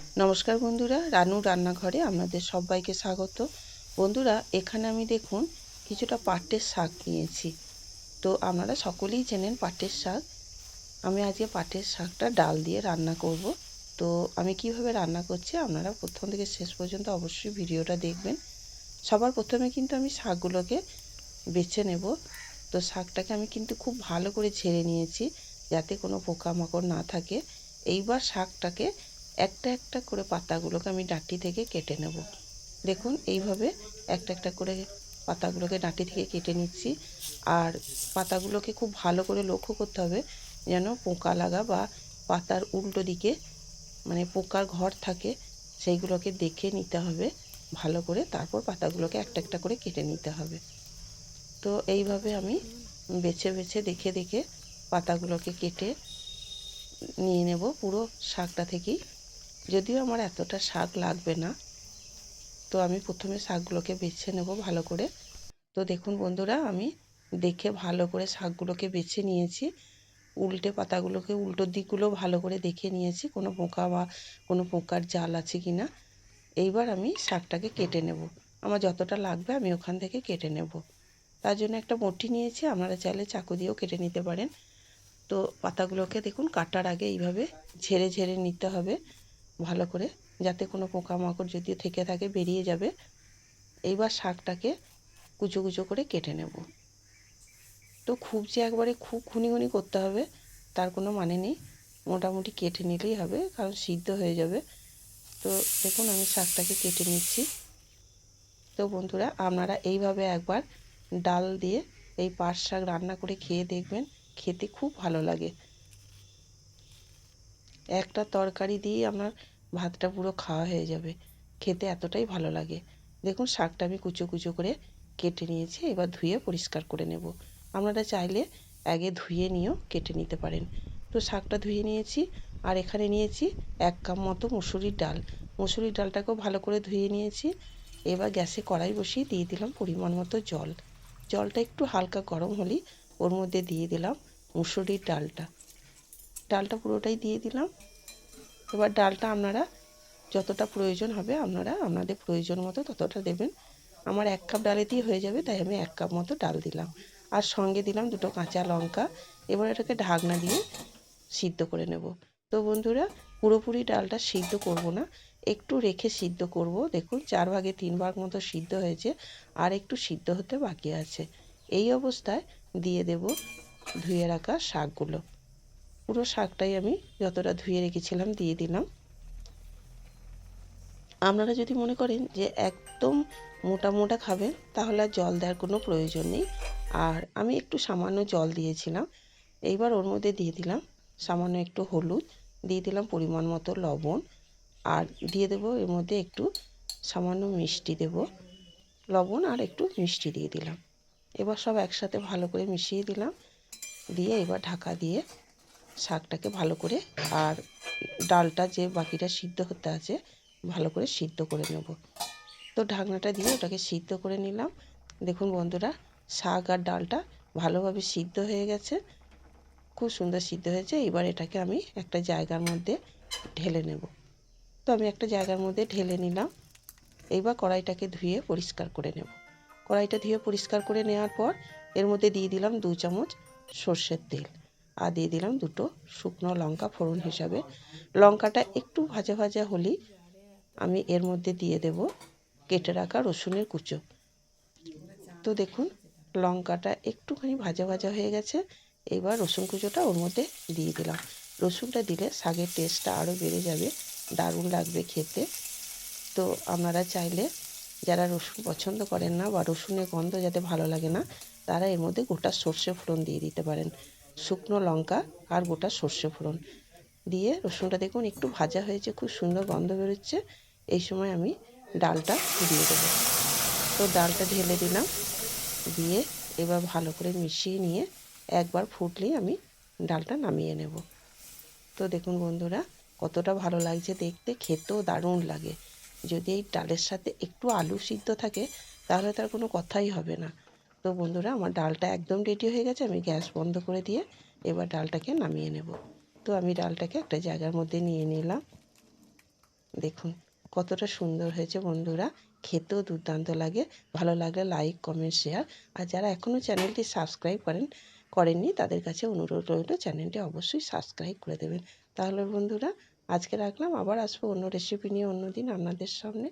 নমস্কার বন্ধুরা, রানু রান্নাঘরে আপনাদের সবাইকে স্বাগত। বন্ধুরা, এখানে আমি দেখুন কিছুটা পাটের শাক নিয়েছি। তো আপনারা সকলেই চেনেন পাটের শাক। আমি আজকে পাটের শাকটা ডাল দিয়ে রান্না করব। তো আমি কীভাবে রান্না করছি আপনারা প্রথম থেকে শেষ পর্যন্ত অবশ্যই ভিডিওটা দেখবেন। সবার প্রথমে কিন্তু আমি শাকগুলোকে বেছে নেব। তো শাকটাকে আমি কিন্তু খুব ভালো করে ঝেড়ে নিয়েছি যাতে কোনো পোকামাকড় না থাকে। এইবার শাকটাকে একটা একটা করে পাতাগুলোকে আমি ডাঁটি থেকে কেটে নেব। দেখুন, এইভাবে একটা একটা করে পাতাগুলোকে ডাঁটি থেকে কেটে নিচ্ছি। আর পাতাগুলোকে খুব ভালো করে লক্ষ্য করতে হবে যেন পোকা লাগা বা পাতার উল্টো দিকে মানে পোকার ঘর থাকে, সেইগুলোকে দেখে নিতে হবে। ভালো করে তারপর পাতাগুলোকে একটা একটা করে কেটে নিতে হবে। তো এইভাবে আমি বেছে বেছে দেখে দেখে পাতাগুলোকে কেটে নিয়ে নেব। পুরো শাকটা থেকেই যদিও আমার এতটা শাক লাগবে না, তো আমি প্রথমে শাকগুলোকে বেছে নেব ভালো করে। তো দেখুন বন্ধুরা, আমি দেখে ভালো করে শাকগুলোকে বেছে নিয়েছি। উল্টে পাতাগুলোকে, উল্টো দিকগুলো ভালো করে দেখে নিয়েছি, কোনো পোকা বা কোনো পোকার জাল আছে কি না। এইবার আমি শাকটাকে কেটে নেব। আমার যতটা লাগবে আমি ওখান থেকে কেটে নেব। তার জন্য একটা মটি নিয়েছি, আপনারা চাইলে চাকু দিয়েও কেটে নিতে পারেন। তো পাতাগুলোকে দেখুন কাটার আগে এইভাবে ঝেড়ে ঝেড়ে নিতে হবে। ভালো করে যাতে কোনো পোকামাকড় যদি থেকে থাকে বেরিয়ে যাবে, এইবার শাকটাকে কুচো কুচো করে কেটে নেব। তো খুব যে একবারে খুব খুনি খুনি করতে হবে তার কোনো মানে নেই। মোটামুটি কেটে নিলেই হবে, কারণ সিদ্ধ হয়ে যাবে। তো দেখুন আমি শাকটাকে কেটে নিচ্ছি। তো বন্ধুরা, আপনারা এইভাবে একবার ডাল দিয়ে এই পাট শাক রান্না করে খেয়ে দেখবেন, খেতে খুব ভালো লাগে। একটা তরকারি দিয়ে আপনার ভাতটা পুরো খাওয়া হয়ে যাবে। খেতে এতটাই ভালো লাগে। দেখুন, শাকটা আমি কুচো কুচো করে কেটে নিয়েছি, এবার ধুয়ে পরিষ্কার করে নেব। আপনারা চাইলে আগে ধুয়ে নিয়েও কেটে নিতে পারেন। তো শাকটা ধুয়ে নিয়েছি, আর এখানে নিয়েছি এক কাপ মতো মুসুরির ডাল। মুসুরির ডালটাকেও ভালো করে ধুয়ে নিয়েছি। এবার গ্যাসে কড়াই বসিয়ে দিয়ে দিলাম পরিমাণ মতো জল। জলটা একটু হালকা গরম হলেই ওর মধ্যে দিয়ে দিলাম মুসুরির ডালটা। ডালটা পুরোটাই দিয়ে দিলাম। এবার ডালটা আপনারা যতটা প্রয়োজন হবে আপনারা আপনাদের প্রয়োজন মতো ততটা দেবেন। আমার এক কাপ ডালেতেই হয়ে যাবে, তাই আমি এক কাপ মতো ডাল দিলাম। আর সঙ্গে দিলাম দুটো কাঁচা লঙ্কা। এবার এটাকে ঢাকনা দিয়ে সিদ্ধ করে নেব। তো বন্ধুরা, পুরোপুরি ডালটা সিদ্ধ করব না, একটু রেখে সিদ্ধ করব। দেখুন, চার ভাগে তিন ভাগ মতো সিদ্ধ হয়েছে, আর একটু সিদ্ধ হতে বাকি আছে। এই অবস্থায় দিয়ে দেব ধুয়ে রাখা শাকগুলো। পুরো শাকটাই আমি যতটা ধুয়ে রেখেছিলাম দিয়ে দিলাম। আপনারা যদি মনে করেন যে একদম মোটা মোটা খাবেন, তাহলে আর জল দেওয়ার কোনো প্রয়োজন নেই। আর আমি একটু সামান্য জল দিয়েছিলাম, এইবার ওর মধ্যে দিয়ে দিলাম সামান্য একটু হলুদ, দিয়ে দিলাম পরিমাণ মতো লবণ, আর দিয়ে দেব এর মধ্যে একটু সামান্য মিষ্টি দেব। লবণ আর একটু মিষ্টি দিয়ে দিলাম। এবার সব একসাথে ভালো করে মিশিয়ে দিলাম, দিয়ে এবার ঢাকা দিয়ে শাকটাকে ভালো করে আর ডালটা যে বাকিটা সিদ্ধ হতে আছে, ভালো করে সিদ্ধ করে নেব। তো ঢাকনাটা দিয়ে ওটাকে সিদ্ধ করে নিলাম। দেখুন বন্ধুরা, শাক আর ডালটা ভালোভাবে সিদ্ধ হয়ে গেছে। খুব সুন্দর সিদ্ধ হয়েছে। এবার এটাকে আমি একটা জায়গার মধ্যে ঢেলে নেব। তো আমি একটা জায়গার মধ্যে ঢেলে নিলাম। এইবার কড়াইটাকে ধুয়ে পরিষ্কার করে নেব। কড়াইটা ধুয়ে পরিষ্কার করে নেওয়ার পর এর মধ্যে দিয়ে দিলাম দু চামচ সর্ষের তেল। আর দিয়ে দিলাম দুটো শুকনো লঙ্কা ফোড়ন হিসাবে। লঙ্কাটা একটু ভাজা ভাজা হলেই আমি এর মধ্যে দিয়ে দেব কেটে রাখা রসুনের কুচো। তো দেখুন, লঙ্কাটা একটুখানি ভাজা ভাজা হয়ে গেছে। এবার রসুন কুচোটা ওর মধ্যে দিয়ে দিলাম। রসুনটা দিলে শাকের টেস্টটা আরও বেড়ে যাবে, দারুণ লাগবে খেতে। তো আপনারা চাইলে যারা রসুন পছন্দ করেন না বা রসুনের গন্ধ যাতে ভালো লাগে না, তারা এর মধ্যে গোটা সর্ষে ফোড়ন দিয়ে দিতে পারেন। শুকনো লঙ্কা আর গোটা সর্ষে ফোড়ন দিয়ে রসুনটা দেখুন একটু ভাজা হয়েছে, খুব সুন্দর গন্ধ বেরোচ্ছে। এই সময় আমি ডালটা দিয়ে দেবো। তো ডালটা ঢেলে দিলাম দিয়ে এবার ভালো করে মিশিয়ে নিয়ে একবার ফুটলেই আমি ডালটা নামিয়ে নেব। তো দেখুন বন্ধুরা, কতটা ভালো লাগছে দেখতে, খেতেও দারুণ লাগে। যদি এই ডালের সাথে একটু আলু সিদ্ধ থাকে, তাহলে তার কোনো কথাই হবে না। তো বন্ধুরা, আমার ডালটা একদম রেডি হয়ে গেছে, আমি গ্যাস বন্ধ করে দিয়ে এবার ডালটাকে নামিয়ে নেব। তো আমি ডালটাকে একটা জায়গার মধ্যে নিয়ে নিলাম। দেখুন, কতটা সুন্দর হয়েছে বন্ধুরা, খেতেও দুর্দান্ত লাগে। ভালো লাগলে লাইক কমেন্ট শেয়ার আর যারা এখনও চ্যানেলটি সাবস্ক্রাইব করেন, করেননি, তাদের কাছে অনুরোধ রইল, চ্যানেলটি অবশ্যই সাবস্ক্রাইব করে দেবেন। তাহলে বন্ধুরা, আজকে রাখলাম, আবার আসব অন্য রেসিপি নিয়ে অন্য দিন আপনাদের সামনে।